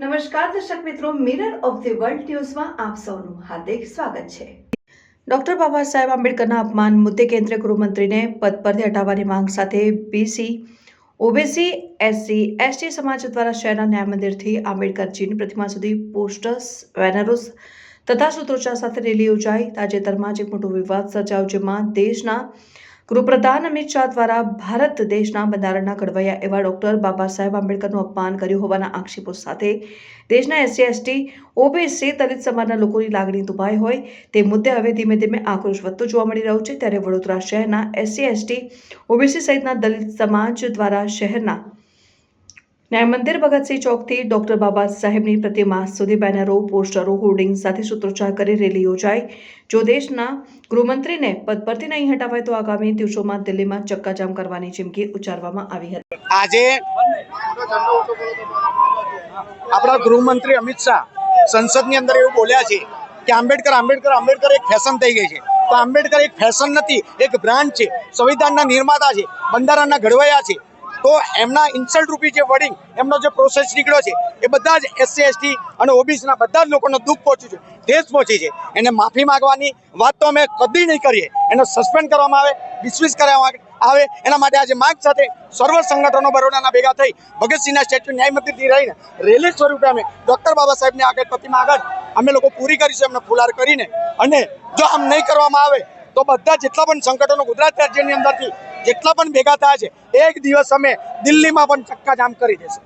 નમસ્કાર, દર્શક મિત્રો મિરર ઓફ ધી વર્લ્ડ ન્યૂઝમાં આપ સૌનું હાર્દિક સ્વાગત છે. ડોક્ટર બાબા સાહેબ આંબેડકરના અપમાન મુદ્દે કેન્દ્રીય ગૃહમંત્રીને પદ પરથી હટાવવાની માંગ સાથે બીસી ઓબીસી એસસી એસટી સમાજ દ્વારા શહેરના ન્યાય મંદિરથી આંબેડકરજીની પ્રતિમા સુધી પોસ્ટર્સ વેનરોસ તથા સૂત્રોચ્ચાર સાથે રેલી યોજાઈ. તાજેતરમાં એક મોટો વિવાદ સર્જાયો, જેમાં દેશના ગૃહપ્રધાન અમિત શાહ દ્વારા ભારત દેશના બંધારણના ઘડવૈયા એવા ડોક્ટર બાબા સાહેબ આંબેડકરનું અપમાન કર્યું હોવાના આક્ષેપો સાથે દેશના એસસી, એસટી, ઓબીસી દલિત સમાજના લોકોની લાગણી દુભાઈ હોય તે મુદ્દે હવે ધીમે ધીમે આક્રોશ વધતો જોવા મળી રહ્યો છે. ત્યારે વડોદરા શહેરના એસસી, એસટી, ઓબીસી સહિતના દલિત સમાજ દ્વારા શહેરના ન્યાય મંદિર ભગતસિંહ ચોકથી ડોક્ટર બાબા સાહેબની પ્રતિમા સુધી બેનરો, પોસ્ટરો, હોર્ડિંગ સાથે સૂત્રોચ્ચાર કરી રેલી યોજાઈ. જો દેશના ગૃહમંત્રીને પદ પરથી નહીં હટાવાય તો આગામી દિવસોમાં દિલ્હીમાં ચક્કાજામ કરવાની ચીમકી ઉચ્ચારવામાં આવી હતી. આજે આપણા ગૃહમંત્રી અમિત શાહ સંસદની અંદર એવું બોલ્યા છે કે આંબેડકર આંબેડકર આંબેડકર એક ફેશન થઈ ગઈ છે. તો આંબેડકર એક ફેશન નથી, એક બ્રાન્ડ છે. સંવિધાનના નિર્માતા છે. બંધારણના ઘડવૈયા છે. તો એમના ઇન્સલ્ટ રૂપી જે વર્ડિંગ એમનો જે પ્રોસેસ નીકળ્યો છે, એ બધા જ એસસી એસટી અને ઓબીસીના બધા જ લોકોને દુઃખ પહોંચ્યું છે ઠેસ પહોંચી છે. એને માફી માંગવાની વાત તો અમે કદી નહીં કરીએ. એને સસ્પેન્ડ કરવામાં આવે ડિસમિસ કરવામાં આવે. એના માટે આજે માર્ગ સાથે સર્વ સંગઠનો બરોડાના ભેગા થઈ ભગતસિંહના સ્ટેચ્યુ ન્યાય રહીને રેલી સ્વરૂપે અમે ડૉક્ટર બાબા સાહેબની આગળ પ્રતિમા આગળ અમે લોકો પૂરી કરીશું એમને ફુલાર કરીને. અને જો આમ નહીં કરવામાં આવે, તો બધા જેટલા પણ સંગઠનો ગુજરાત રાજ્યની અંદરથી જેટલા પણ ભેગા થયા છે એક દિવસ અમે દિલ્હીમાં પણ ચક્કાજામ કરી દેશું.